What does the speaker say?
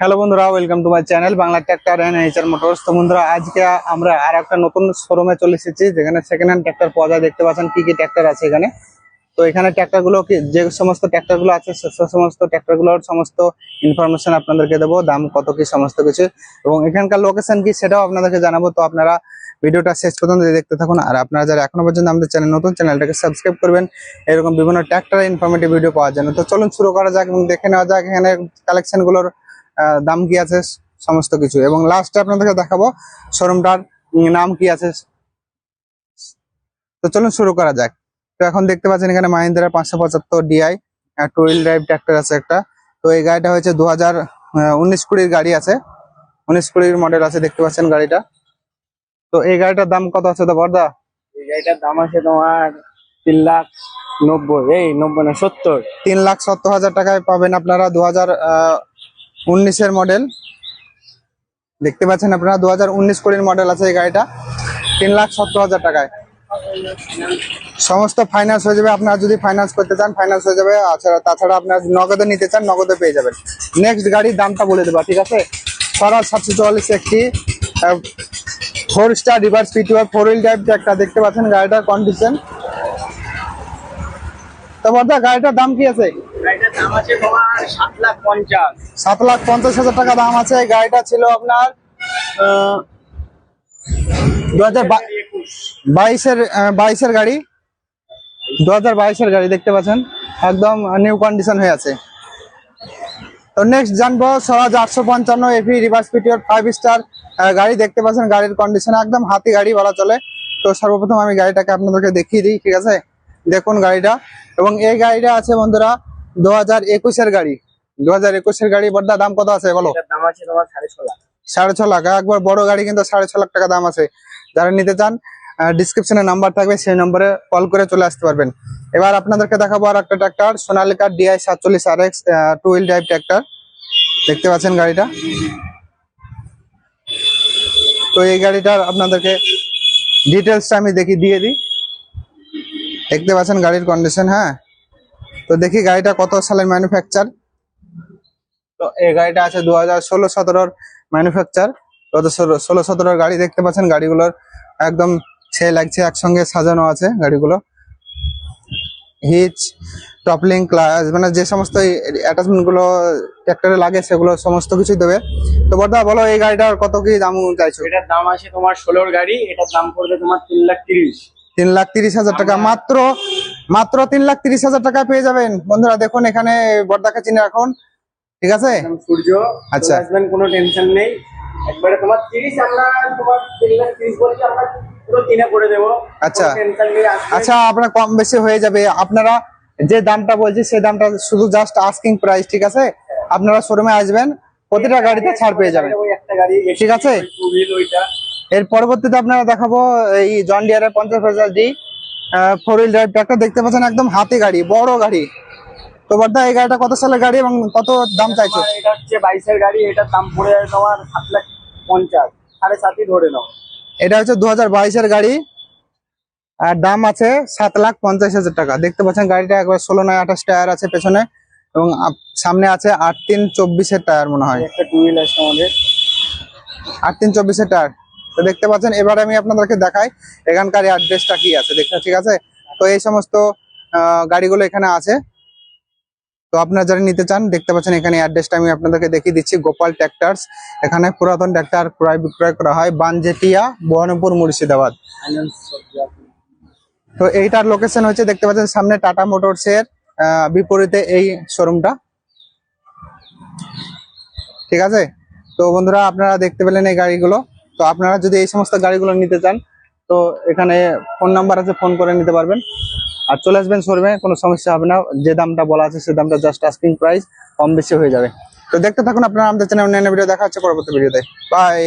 Hello বন্ধুরা welcome to my channel Bangla tractor and HR motors তো বন্ধুরা আজকে আমরা আর একটা নতুন শোরুমে চলে এসেছি যেখানে সেকেন্ড হ্যান্ড ট্র্যাক্টর পাওয়া যায়। দেখতে পাচ্ছেন কি কি ট্র্যাক্টর আছে এখানে। তো এখানে ট্র্যাক্টরগুলো কি যে সমস্ত ট্র্যাক্টরগুলো আছে সে সমস্ত ট্র্যাক্টরগুলোর সমস্ত ইনফরমেশন আপনাদেরকে দেবো দাম কত কি সমস্ত কিছু। এবং এখানকার লোকেশন কি সেটাও আপনাদেরকে জানাব। তো আপনারা ভিডিওটা শেষ পর্যন্ত দেখতে থাকুন। আর আপনারা যারা এখনও পর্যন্ত আমাদের চ্যানেল নতুন চ্যানেলটাকে সাবস্ক্রাইব করবেন। এরকম বিভিন্ন ট্র্যাক্টর ইনফরমেটিভ ভিডিও পাওয়ার জন্য। তো চলুন শুরু করা যাক এবং দেখে নেওয়া যাক এখানে কালেকশনগুলোর আহ, দাম কি আছে? সমস্ত কিছু। এবং লাস্টে আপনাদেরকে দেখাবো শোরুমটার নাম কি আছে? তো চলুন শুরু করা যাক। তো এখন দেখতে পাচ্ছেন এখানে মাহিন্দ্রা পাঁচশো পঁচাত্তর DI two wheel drive tractor আছে একটা। তো এই গাড়িটা হয়েছে দু হাজার উনিশ কুড়ির গাড়ি আছে। উনিশ কুড়ির মডেল আছে দেখতে পাচ্ছেন গাড়িটা। তো এই গাড়িটার দাম কত আছে তো বর্দা? এই গাড়িটার দাম আছে তোমার তিন লাখ নব্বই এই নব্বই না সত্তর। তিন লাখ সত্তর হাজার টাকায় পাবেন আপনারা দু হাজার উনিশের মডেল দেখতে পাচ্ছেন আপনারা দু হাজার উনিশ কুড়ির মডেল আছে এই গাড়িটা। তিন লাখ সত্তর হাজার টাকায়। সমস্ত ফাইন্যান্স হয়ে যাবে, আপনারা যদি ফাইন্যান্স করতে চান ফাইন্যান্স হয়ে যাবে। তাছাড়া আপনার নগদে নিতে চান, নগদে পেয়ে যাবেন। নেক্সট গাড়ির দামটা বলে দেবা, ঠিক আছে? স্বরাজ সাতশো চুয়াল্লিশ একটি ফোর স্টার রিভার্স পিটিওয়ার ফোর হুইল ড্রাইভ একটা দেখতে পাচ্ছেন গাড়িটার কন্ডিশন তো বর্দা গাড়িটার দাম কি আছে? সাত লাখ পঞ্চাশ। সাত লাখ পঞ্চাশ হাজার টাকা দাম আছে। গাড়িটা ছিল আপনার দু হাজার বাইশের বাইশের গাড়ি। দু হাজার বাইশের গাড়ি দেখতে পাচ্ছেন। একদম নিউ কন্ডিশন হয়ে আছে। তো নেক্সট জানব স্বরাজ আটশো পঞ্চান্ন এফি রিভার্স পিটিওর ফাইভ স্টার গাড়ি দেখতে পাচ্ছেন। গাড়ির কন্ডিশন একদম হাতি গাড়ি বলা চলে। তো সর্বপ্রথম আমি গাড়িটাকে আপনাদেরকে দেখিয়ে দিই ঠিক আছে? দেখুন গাড়িটা। এবং এই গাড়িটা আছে বন্ধুরা দু হাজার একুশের গাড়ি। দু হাজার একুশের গাড়ি বড়দা দাম কত আছে বলো? দাম আছে তোমার সাড়ে ছ লাখ। সাড়ে ছ লাখ। একবার বড় গাড়ি কিন্তু সাড়ে ছ লাখ টাকা দাম আছে। যারা নিতে চান ডিসক্রিপশনে নাম্বার থাকবে সেই নম্বরে কল করে চলে আসতে পারবেন। এবার আপনাদেরকে দেখাবো আর একটা ট্রাক্টর সোনালিকা ডিআই সাতচল্লিশ R X two wheel drive tractor দেখতে পাচ্ছেন গাড়িটা? তো এই গাড়িটার আপনাদেরকে ডিটেলসটা আমি দেখি দিয়ে দিই। দেখতে পাচ্ছেন গাড়ির কন্ডিশন হ্যাঁ? তো দেখি গাড়িটা কত সালের ম্যানুফ্যাকচার তো এই গাড়িটা আছে দু হাজার ষোলো সতেরোর ম্যানুফ্যাকচার গত ষোলো সতেরোর গাড়ি দেখতে পাচ্ছেন, গাড়িগুলোর একদম সে লাগছে, একসঙ্গে সাজানো আছে গাড়িগুলো। হিচ টপলিং ক্লাস মানে যে সমস্ত অ্যাটাচমেন্টগুলো ট্র্যাক্টরে লাগে, সেগুলো সমস্ত কিছু দেবে। তো বর্দা, বলো, এই গাড়িটার কত কি দাম চাইছো? এটার দাম আছে তোমার ষোলোর গাড়ি, এটার দাম পড়বে তোমার তিন লাখ তিরিশ। তিন লাখ তিরিশ হাজার টাকা। মাত্র মাত্র তিন লাখ তিরিশ হাজার টাকা পেয়ে যাবেন। বন্ধুরা দেখুন এখানে বর্দাকে চিনে রাখুন ঠিক আছে? সূর্য আচ্ছা। কোনো টেনশন নেই। একবারে তোমার তিরিশ আমরা তোমার তিন লাখ তিরিশ বলছি আমরা আচ্ছা। আচ্ছা আপনার কম বেশি হয়ে যাবে। আপনারা যে দামটা বলছি সেই দামটা শুধু জাস্ট আস্কিং প্রাইস ঠিক আছে? আপনারা শোরুমে আসবেন প্রতিটা গাড়িতে ছাড় পেয়ে যাবেন। ঠিক আছে। এর পরবর্তীতে আপনারা দেখাবো এই জন ডিয়ারের পঞ্চাশ হাজার D four wheel drive tractor দেখতে পাচ্ছেন একদম হাতি গাড়ি বড় গাড়ি। তো বর্দা এই গাড়িটা কত সালের গাড়ি এবং কত দাম চাইছো? এটা হচ্ছে বাইশের গাড়ি এটার দাম পড়ে যাবে তোমার সাত লাখ পঞ্চাশ সাড়ে সাতই ধরে নাও। এটা হচ্ছে দু হাজার বাইশের গাড়ি আর দাম আছে সাত লাখ পঞ্চাশ হাজার টাকা। দেখতে পাচ্ছেন গাড়িটা একবার ষোলো নয় আঠাশ টায়ার আছে পেছনে এবং সামনে আছে আট তিন চব্বিশের টায়ার মনে হয়। একটা টু আমাদের। আট তিন চব্বিশের টায়ার। তো দেখতে পাচ্ছেন, এবার আমি আপনাদেরকে দেখাই এখানকার অ্যাড্রেসটা কি আছে। দেখতে ঠিক আছে? তো এই সমস্ত গাড়িগুলো এখানে আছে। তো আপনারা যারা নিতে চান, দেখতে পাচ্ছেন এখানে অ্যাড্রেসটা আমি আপনাদেরকে দেখিয়ে দিচ্ছি। গোপাল ট্র্যাক্টার্স, এখানে পুরাতন ট্র্যাক্টর ক্রয় বিক্রয় করা হয়। বানজেটিয়া বহরমপুর মুর্শিদাবাদ। তো এইটার লোকেশন হচ্ছে, দেখতে পাচ্ছেন, সামনে টাটা মোটরস এর বিপরীতে এই শোরুমটা ঠিক আছে? তো বন্ধুরা, আপনারা দেখতে পেলেন এই গাড়িগুলো। তো আপনারা যদি এই সমস্ত গাড়িগুলো নিতে চান, তো এখানে ফোন নাম্বার আছে, ফোন করে নিতে পারবেন। আর চলে আসবেন শোরুমে, কোনো সমস্যা হবে না। যে দামটা বলা আছে, সে দামটা জাস্ট আস্কিং প্রাইস কম বেশি হয়ে যাবে। তো দেখতে থাকুন আপনারা আমাদের চ্যানেল অন্যান্য ভিডিও দেখা হচ্ছে পরবর্তী ভিডিওতে বাই